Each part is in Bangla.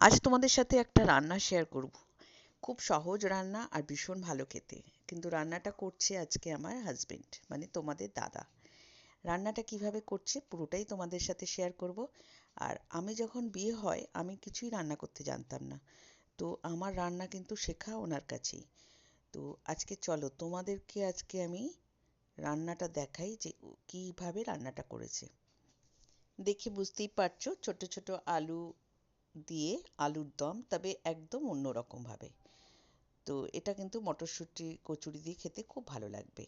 আজ তোমাদের সাথে একটা রান্না শেয়ার করব। খুব সহজ রান্না আর ভীষণ ভালো খেতে। কিন্তু রান্নাটা করছে আজকে আমার হাজবেন্ড মানে তোমাদের দাদা। রান্নাটা কীভাবে করছে পুরোটাই তোমাদের সাথে শেয়ার করব। আর আমি যখন বিয়ে হয়, আমি কিছুই রান্না করতে জানতাম না। তো আমার রান্না কিন্তু শেখা ওনার কাছেই। তো আজকে চলো, তোমাদেরকে আজকে আমি রান্নাটা দেখাই যে কীভাবে রান্নাটা করেছে। দেখে বুঝতেই পারছ, ছোট ছোট আলু দিয়ে আলুর দম, তবে একদম অন্যরকমভাবে। তো এটা কিন্তু মটরশুঁটি, কচুরি দিয়ে খেতে খুব ভালো লাগবে।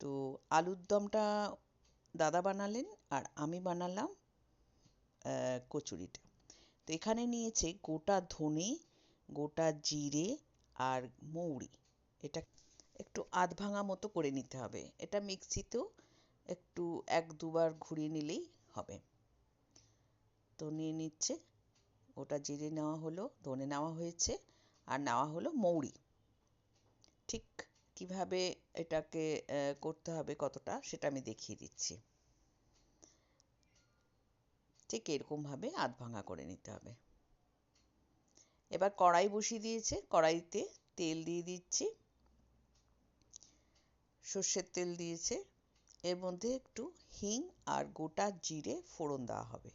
তো আলুর দমটা দাদা বানালেন আর আমি বানালাম কচুরিটা। তো এখানে নিয়েছে গোটা ধনে, গোটা জিরে আর মৌরি। এটা একটু আধ ভাঙা মতো করে নিতে হবে। এটা মিক্সিতেও একটু এক দুবার ঘুরিয়ে নিলেই হবে। তো নিয়ে নিচ্ছে। ওটা জিরে নেওয়া হলো, ধনে নেওয়া হয়েছে, আর নেওয়া হলো মৌরি। ঠিক কীভাবে এটাকে করতে হবে, কতটা, সেটা আমি দেখিয়ে দিচ্ছি। ঠিক এরকমভাবে আধ ভাঙা করে নিতে হবে। এবার কড়াই বসিয়ে দিয়েছে, কড়াইতে তেল দিয়ে দিচ্ছি। সর্ষের তেল দিয়েছে। এর মধ্যে একটু হিং আর গোটা জিরে ফোড়ন দেওয়া হবে।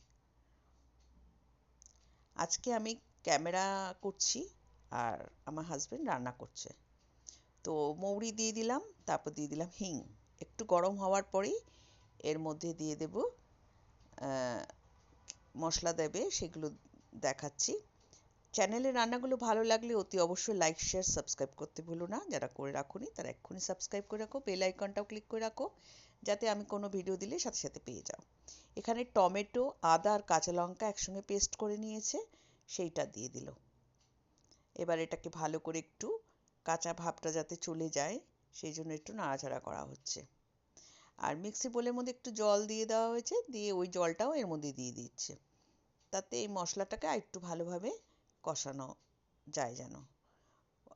আজকে আমি ক্যামেরা করছি আর আমার হাজব্যান্ড রান্না করছে। তো মৌরি দিয়ে দিলাম, তারপর দিয়ে দিলাম হিং। একটু গরম হওয়ার পরেই এর মধ্যে দিয়ে দেব মশলা দেবে, সেগুলো দেখাচ্ছি। চ্যানেলের রান্নাগুলো ভালো লাগলে অতি অবশ্যই লাইক শেয়ার সাবস্ক্রাইব করতে ভুলো না। যারা করে রাখুনি, তারা এক্ষুনি সাবস্ক্রাইব করে রাখো বেল আইকনটাও ক্লিক করে রাখো, যাতে আমি কোনো ভিডিও দিলে সাথে সাথে পেয়ে যাও। এখানে টমেটো, আদা আর কাঁচা লঙ্কা একসঙ্গে পেস্ট করে নিয়েছে, সেইটা দিয়ে দিল। এবার এটাকে ভালো করে একটু কাঁচা ভাবটা যাতে চলে যায়, সেই জন্য একটু নাড়াচাড়া করা হচ্ছে। আর মিক্সি বোলের মধ্যে একটু জল দিয়ে দেওয়া হয়েছে, দিয়ে ওই জলটাও এর মধ্যে দিয়ে দিচ্ছে। তাতে এই মশলাটাকে আর একটু ভালোভাবে কষানো যায় যেন।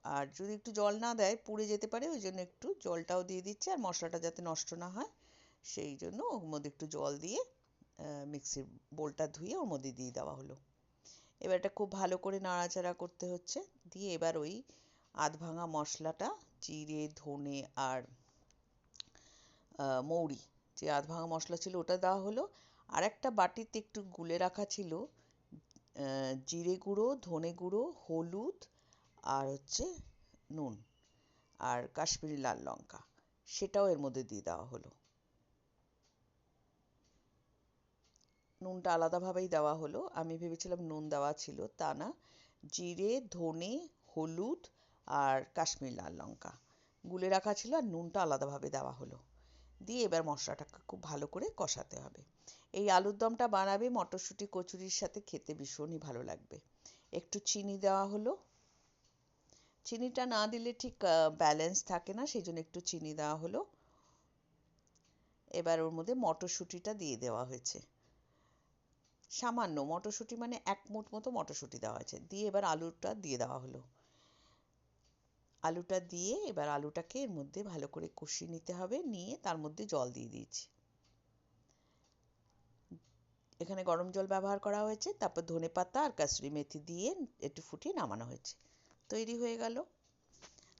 আর যদি একটু জল না দেয়, পুড়ে যেতে পারে, ওই জন্য একটু জলটাও দিয়ে দিচ্ছে, আর মশলাটা যাতে নষ্ট না হয়, সেই জন্য ওর মধ্যে একটু জল দিয়ে মিক্সির বোলটা ধুয়ে ওর মধ্যে দিয়ে দেওয়া হলো। এবার এটা খুব ভালো করে নাড়াচাড়া করতে হচ্ছে। দিয়ে এবার ওই আধ ভাঙা মশলাটা, জিরে, ধনে আর মৌরি, যে আধ ভাঙা মশলা ছিল ওটা দেওয়া হলো। আর একটা বাটিতে একটু গুলে রাখা ছিল জিরে গুঁড়ো, ধনে গুঁড়ো, হলুদ আর হচ্ছে নুন আর কাশ্মীরি লাল লঙ্কা। সেটাও এর মধ্যে দিয়ে দেওয়া হলো। নুনটা আলাদাভাবেই দেওয়া হলো। আমি ভেবেছিলাম নুন দেওয়া ছিল, তা না। জিরে, ধনে, হলুদ আর কাশ্মীর লাল লঙ্কা গুলে রাখা ছিল আর নুনটা আলাদাভাবে দেওয়া হলো। দিয়ে এবার মশলাটাকে খুব ভালো করে কষাতে হবে। এই আলুর দমটা বানাবে, মটরশুঁটি, কচুরির সাথে খেতে ভীষণই ভালো লাগবে। একটু চিনি দেওয়া হলো। চিনিটা না দিলে ঠিক ব্যালেন্স থাকে না সেই জন্য একটু চিনি দেওয়া হলো। এবার ওর মধ্যে মটরশুঁটিটা দিয়ে দেওয়া হয়েছে। সামান্য মটরশুঁটি মানে এক মুঠ মতো মটরশুঁটি দেওয়া আছে দিয়ে এবার আলুটা দিয়ে দেওয়া হলো। আলুটা দিয়ে এবার আলুটাকে এর মধ্যে ভালো করে কষিয়ে নিতে হবে। নিয়ে তার মধ্যে জল দিয়ে দিয়েছি। এখানে গরম জল ব্যবহার করা হয়েছে। তারপর ধনে পাতা আর কাসুরি মেথি দিয়ে একটু ফুটিয়ে নামানো হয়েছে। তৈরি হয়ে গেল।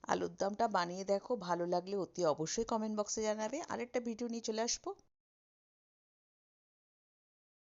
আলুর দমটা বানিয়ে দেখো। ভালো লাগলে অতি অবশ্যই কমেন্ট বক্সে জানাবে। আরেকটা ভিডিও নিয়ে চলে আসব।